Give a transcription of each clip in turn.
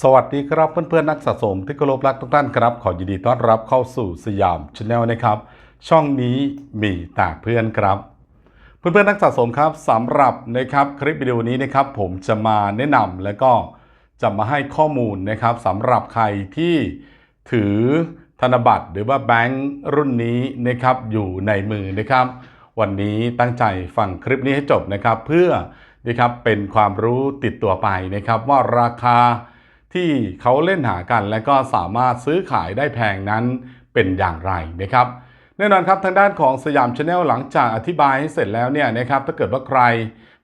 สวัสดีครับเพื่อนๆนักสะสมที่เคารพรักทุกท่านครับ ขอยินดีต้อนรับเข้าสู่สยามชาแนลนะครับ ช่องนี้มีแต่เพื่อนครับ เพื่อนๆนักสะสมครับสำหรับนะครับคลิปวิดีโอนี้นะครับ ผมจะมาแนะนำและก็จะมาให้ข้อมูลนะครับสำหรับใครที่ถือธนบัตรหรือว่าแบงค์รุ่นนี้นะครับอยู่ในมือนะครับ วันนี้ตั้งใจฟังคลิปนี้ให้จบนะครับ เพื่อนะครับเป็นความรู้ติดตัวไปนะครับว่าราคา ที่เขาเล่นหากันและก็สามารถซื้อขายได้แพงนั้นเป็นอย่างไรนะครับแน่นอนครับทางด้านของสยามชาแนลหลังจากอธิบายให้เสร็จแล้วเนี่ยนะครับถ้าเกิดว่าใคร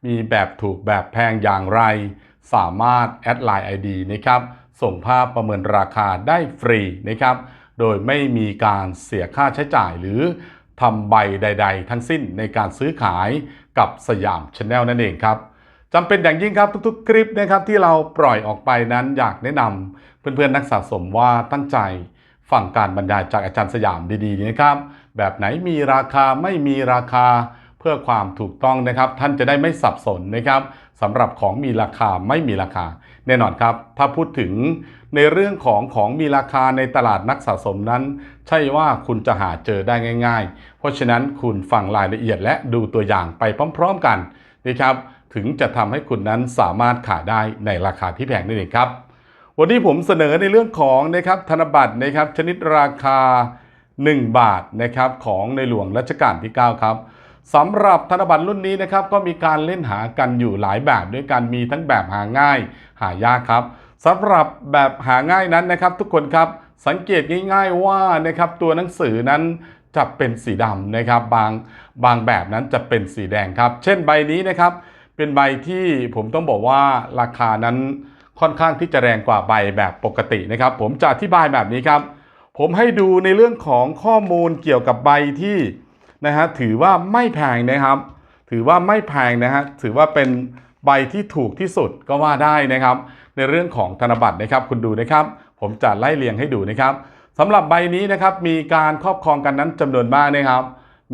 มีแบบถูกแบบแพงอย่างไร สามารถแอดไลน์ ID นะครับส่งภาพประเมินราคาได้ฟรีนะครับโดยไม่มีการเสียค่าใช้จ่ายหรือทำใบใด ๆ ทั้งสิ้นในการซื้อขายกับสยามชาแนลนั่นเองครับ จำเป็นอย่างยิ่งครับทุกๆ คลิปนะครับที่เราปล่อยออกไปนั้นอยากแนะนำเพื่อนๆนักสะสมว่าตั้งใจฟังการบรรยายจากอาจารย์สยามดีๆนะครับ แบบไหนมีราคาไม่มีราคาเพื่อความถูกต้องนะครับ ท่านจะได้ไม่สับสนนะครับสำหรับของมีราคาไม่มีราคา แน่นอนครับ ถ้าพูดถึงในเรื่องของของมีราคาในตลาดนักสะสมนั้น ใช่ว่าคุณจะหาเจอได้ง่าย ๆ เพราะฉะนั้นคุณฟังรายละเอียดและดูตัวอย่างไปพร้อม ๆ กันนะครับ ถึงจะทำให้คุณนั้นสามารถขายได้ในราคาที่แพงนั่นเองครับ วันนี้ผมเสนอในเรื่องของนะครับธนบัตรนะครับชนิดราคา 1 บาทนะครับของในหลวงรัชกาลที่ 9 ครับสำหรับธนบัตรรุ่นนี้นะครับก็มีการเล่นหากันอยู่หลายแบบด้วยกันมีทั้งแบบหาง่าย หายากครับสำหรับแบบหาง่ายนั้นนะครับ ทุกคนครับสังเกตง่าย ๆว่านะครับตัวหนังสือนั้นจะเป็นสีดำนะครับ บางบางแบบนั้นจะเป็นสีแดงครับ เช่นใบนี้นะครับ เป็นใบที่ผมต้องบอกว่าราคานั้นค่อนข้างที่จะแรงกว่าใบแบบปกตินะครับ ผมจะอธิบายแบบนี้ครับ ผมให้ดูในเรื่องของข้อมูลเกี่ยวกับใบที่นะฮะถือว่าไม่แพงนะครับ ถือว่าไม่แพงนะฮะถือว่าเป็นใบที่ถูกที่สุดก็ว่าได้นะครับ ในเรื่องของธนบัตรนะครับ คุณดูนะครับ ผมจะไล่เรียงให้ดูนะครับสำหรับใบนี้นะครับมีการครอบครองกันนั้นจำนวนมากนะครับ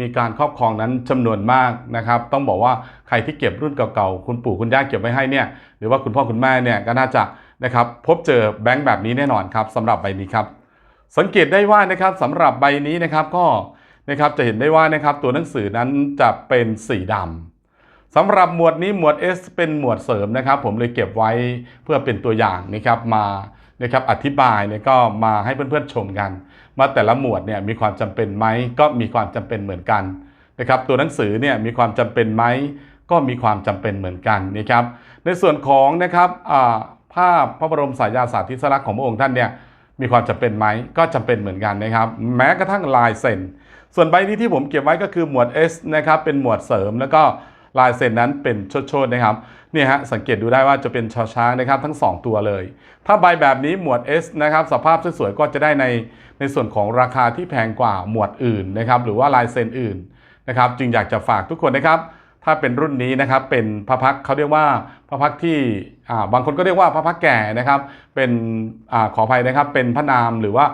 มีการครอบครองนั้นจำนวนมากนะครับ ต้องบอกว่าใครที่เก็บรุ่นเก่าๆ คุณปู่คุณย่าเก็บไว้ให้เนี่ย หรือว่าคุณพ่อคุณแม่เนี่ยก็น่าจะนะครับพบเจอแบงค์แบบนี้แน่นอนครับสำหรับใบนี้ครับ สังเกตได้ว่านะครับสำหรับใบนี้นะครับก็นะครับจะเห็นได้ว่านะครับตัวหนังสือนั้นจะเป็นสีดำสำหรับหมวดนี้หมวด S เป็นหมวดเสริมนะครับ ผมเลยเก็บไว้เพื่อเป็นตัวอย่างนะครับมานะครับอธิบายเนี่ยก็มาให้เพื่อนๆชมกัน ว่าแต่ละหมวดเนี่ยมีความจำเป็นไหมก็มีความจำเป็นเหมือนกันนะครับตัวหนังสือเนี่ยมีความจำเป็นไหมก็มีความจำเป็นเหมือนกันนะครับในส่วนของนะครับภาพพระบรมสายาสาธิสลักษณ์ของพระองค์ท่านเนี่ยมีความจำเป็นไหมก็จำเป็นเหมือนกันนะครับ แม้กระทั่งลายเซ็นส่วนใบนี้ที่ผมเก็บไว้ก็คือหมวด S นะครับเป็นหมวดเสริมแล้วก็ลายเซ็นนั้นเป็นชดๆนะครับ เนี่ยฮะสังเกตดูได้ว่าจะเป็นชอช้างนะครับทั้ง 2 ตัวเลย ถ้าใบแบบนี้หมวด S นะครับสภาพสวยๆก็จะได้ในในส่วนของราคาที่แพงกว่าหมวดอื่นนะครับหรือว่าลายเซ็นอื่นนะครับจึงอยากจะฝากทุกคนนะครับ ถ้าเป็นรุ่นนี้นะครับเป็นพระพักเขาเรียกว่าพระพักที่บางคนก็เรียกว่าพระพักแก่นะครับเป็นอขออภัยนะครับเป็นพระนามหรือว่า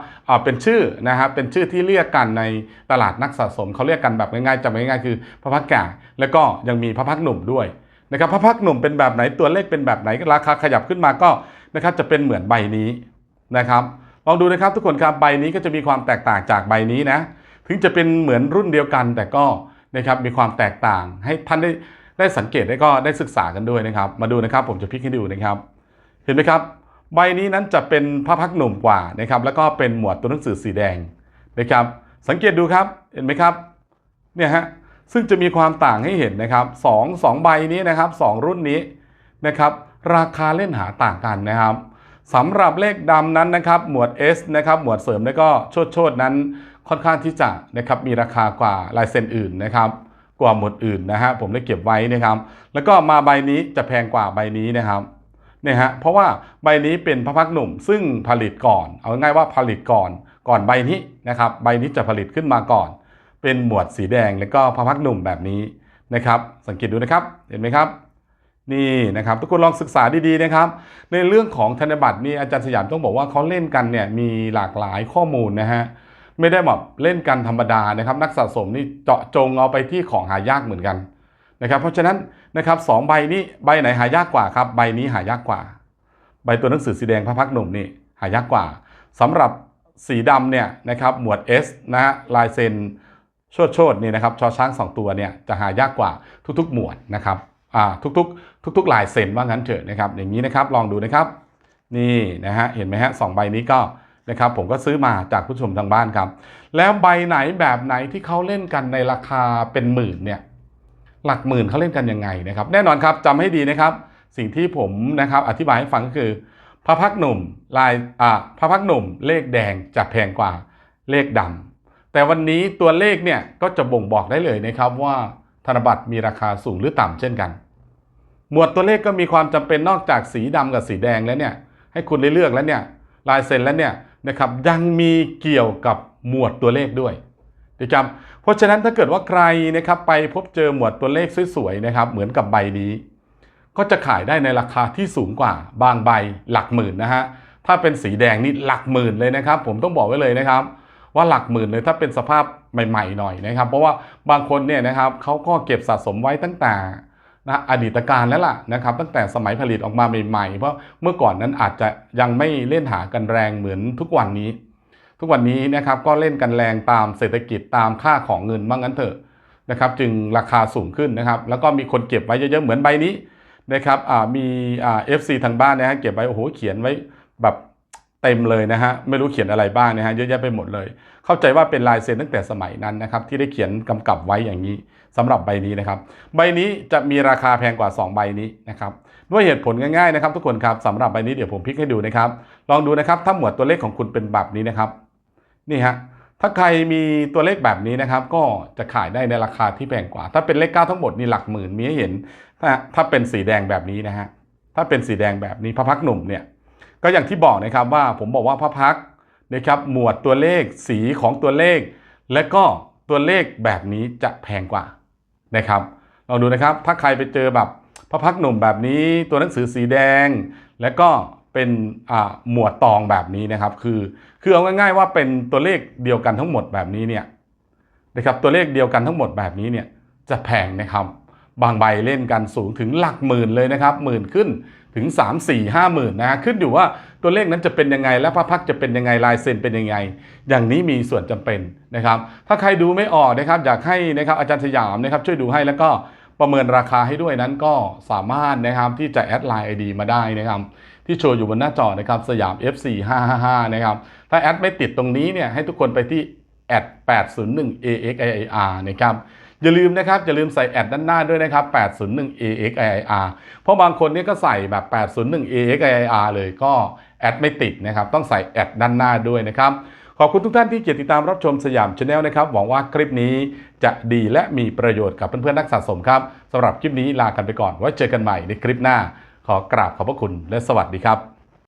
เป็นชื่อนะครับเป็นชื่อที่เรียกกันในตลาดนักสะสมเขาเรียกกันแบบง่ายๆจำง่ายๆคือพระพักแก่ แล้วก็ยังมีพระพักหนุ่มด้วย นะครับพระพักหนุ่มเป็นแบบไหนตัวเลขเป็นแบบไหนราคาขยับขึ้นมาก็นะครับจะเป็นเหมือนใบนี้นะครับลองดูนะครับทุกคนครับใบนี้ก็จะมีความแตกต่างจากใบนี้นะถึงจะเป็นเหมือนรุ่นเดียวกัน แต่ก็นะครับมีความแตกต่างให้ท่านได้ได้สังเกตได้ก็ได้ศึกษากันด้วยนะครับ มาดูนะครับผมจะพลิกให้ดูนะครับ เห็นไหมครับ ใบนี้นั้นจะเป็นพระพักหนุ่มกว่านะครับแล้วก็เป็นหมวดตัวหนังสือสีแดงนะครับ สังเกตดูครับเห็นไหมครับเนี่ยฮะ ซึ่งจะมีความต่างให้เห็นนะครับสองสองใบนี้นะครับสองรุ่นนี้นะครับราคาเล่นหาต่างกันนะครับสำหรับเลขดำนั้นนะครับหมวด S นะครับหมวดเสริมแล้วก็โชดโชดนั้นค่อนข้างที่จะนะครับมีราคากว่าลายเซ็นอื่นนะครับกว่าหมวดอื่นนะฮะผมได้เก็บไว้นะครับ แล้วก็มาใบนี้จะแพงกว่าใบนี้นะครับเนี่ยฮะเพราะว่าใบนี้เป็นพระพักหนุ่ม ซึ่งผลิตก่อน เอาง่ายว่าผลิตก่อน ก่อนใบนี้นะครับใบนี้จะผลิตขึ้นมาก่อน เป็นหมวดสีแดงแล้วก็พระพักหนุ่มแบบนี้นะครับ สังเกตดูนะครับเห็นไหมครับ นี่นะครับ ทุกคนลองศึกษาดีๆนะครับ ในเรื่องของธนบัตรนี่อาจารย์สยามต้องบอกว่าเขาเล่นกันเนี่ยมีหลากหลายข้อมูลนะฮะไม่ได้แบบเล่นกันธรรมดานะครับ นักสะสมนี่เจาะจงเอาไปที่ของหายากเหมือนกันนะครับ เพราะฉะนั้นนะครับสองใบนี้ใบไหนหายากกว่าครับ ใบนี้หายากกว่า ใบตัวหนังสือสีแดงพระพักหนุ่มนี่หายากกว่าสำหรับสีดำเนี่ยนะครับหมวด S นะฮะลายเซ็น โชดโชดนี่นะครับชอช้างสองตัวเนี่ยจะหายากกว่าทุกๆ หมวดนะครับอ่าทุกๆ ทุกๆลายเซ็นว่างั้นเถอะนะครับ อย่างนี้นะครับลองดูนะครับ นี่นะฮะเห็นไหมฮะสองใบนี้ก็นะครับผมก็ซื้อมาจากผู้ชมทางบ้านครับ แล้วใบไหนแบบไหนที่เขาเล่นกันในราคาเป็นหมื่นเนี่ยหลักหมื่นเขาเล่นกันยังไงนะครับ แน่นอนครับจำให้ดีนะครับ สิ่งที่ผมนะครับอธิบายให้ฟังก็คือพระพักหนุ่มลายอ่าพระพักหนุ่มเลขแดงจะแพงกว่าเลขดำ แต่วันนี้ตัวเลขเนี่ยก็จะบ่งบอกได้เลยนะครับว่าธนบัตรมีราคาสูงหรือต่ำเช่นกัน หมวดตัวเลขก็มีความจำเป็นนอกจากสีดำกับสีแดงแล้วเนี่ยให้คุณได้เลือกแล้วเนี่ยลายเซ็นแล้วเนี่ยนะครับยังมีเกี่ยวกับหมวดตัวเลขด้วยนะครับเพราะฉะนั้นถ้าเกิดว่าใครนะครับไปพบเจอหมวดตัวเลขสวยๆนะครับเหมือนกับใบนี้ ก็จะขายได้ในราคาที่สูงกว่าบางใบหลักหมื่นนะฮะถ้าเป็นสีแดงนี่หลักหมื่นเลยนะครับ ผมต้องบอกไว้เลยนะครับ ว่าหลักหมื่นเลยถ้าเป็นสภาพใหม่ๆหน่อยนะครับ เพราะว่าบางคนเนี่ยนะครับเขาก็เก็บสะสมไว้ตั้งแต่นะอดีตการแล้วล่ะนะครับตั้งแต่สมัยผลิตออกมาใหม่ๆ เพราะเมื่อก่อนนั้นอาจจะยังไม่เล่นหากันแรงเหมือนทุกวันนี้ ทุกวันนี้นะครับก็เล่นกันแรงตามเศรษฐกิจตามค่าของเงินบ้างงั้นเถอะนะครับจึงราคาสูงขึ้นนะครับ แล้วก็มีคนเก็บไว้เยอะๆเหมือนใบนี้นะครับมีเอฟซีทางบ้านนะฮะเก็บไว้โอ้โหเขียนไว้แบบ เต็มเลยนะฮะไม่รู้เขียนอะไรบ้างนะฮะเยอะแยะไปหมดเลย เข้าใจว่าเป็นลายเซ็นตั้งแต่สมัยนั้นนะครับที่ได้เขียนกำกับไว้อย่างนี้สำหรับใบนี้นะครับ ใบนี้จะมีราคาแพงกว่า 2 ใบนี้นะครับด้วยเหตุผลง่ายๆนะครับทุกคนครับสำหรับใบนี้เดี๋ยวผมพลิกให้ดูนะครับ ลองดูนะครับถ้าหมวดตัวเลขของคุณเป็นแบบนี้นะครับนี่ฮะถ้าใครมีตัวเลขแบบนี้นะครับ ก็จะขายได้ในราคาที่แพงกว่า ถ้าเป็นเลขเก้าทั้งหมดนี่หลักหมื่นมีให้เห็นถ้าถ้าเป็นสีแดงแบบนี้นะฮะถ้าเป็นสีแดงแบบนี้พระพักหนุ่มเนี่ย ก็อย่างที่บอกนะครับว่าผมบอกว่าพระพักนะครับหมวดตัวเลขสีของตัวเลข และก็ตัวเลขแบบนี้จะแพงกว่านะครับลองดูนะครับถ้าใครไปเจอแบบพระพักหนุ่มแบบนี้ตัวหนังสือสีแดง และก็เป็นอ่าหมวดตองแบบนี้นะครับ คือคือเอาง่ายๆว่าเป็นตัวเลขเดียวกันทั้งหมดแบบนี้เนี่ยนะครับตัวเลขเดียวกันทั้งหมดแบบนี้เนี่ยจะแพงนะครับ บางใบเล่นกันสูงถึงหลักหมื่นเลยนะครับหมื่นขึ้นถึง 3 4 5หมื่นนะฮะขึ้นอยู่ว่าตัวเลขนั้นจะเป็นยังไง และพระพักจะเป็นยังไงลายเซ็นเป็นยังไง อย่างนี้มีส่วนจำเป็นนะครับ ถ้าใครดูไม่ออกนะครับอยากให้นะครับอาจารย์สยามนะครับช่วยดูให้แล้วก็ประเมินราคาให้ด้วยนั้นก็สามารถนะครับที่จะแอดไลน์ไอดีมาได้นะครับที่โชว์อยู่บนหน้าจอนะครับสยาม FC 555นะครับถ้าแอดไม่ติดตรงนี้เนี่ยให้ทุกคนไปที่แอด801 AXIR นะครับ อย่าลืมนะครับอย่าลืมใส่แอดด้านหน้าด้วยนะครับ 801 AXIR เพราะบางคนนี่ก็ใส่แบบ 801 AXIR เลยก็แอดไม่ติดนะครับ ต้องใส่แอดด้านหน้าด้วยนะครับขอบคุณทุกท่านที่เกียรติตามรับชมสยามชาแนลนะครับ หวังว่าคลิปนี้จะดีและมีประโยชน์กับเพื่อนๆนักสะสมครับสำหรับคลิปนี้ลากันไปก่อนไว้เจอกันใหม่ในคลิปหน้า ขอกราบขอบพระคุณและสวัสดีครับ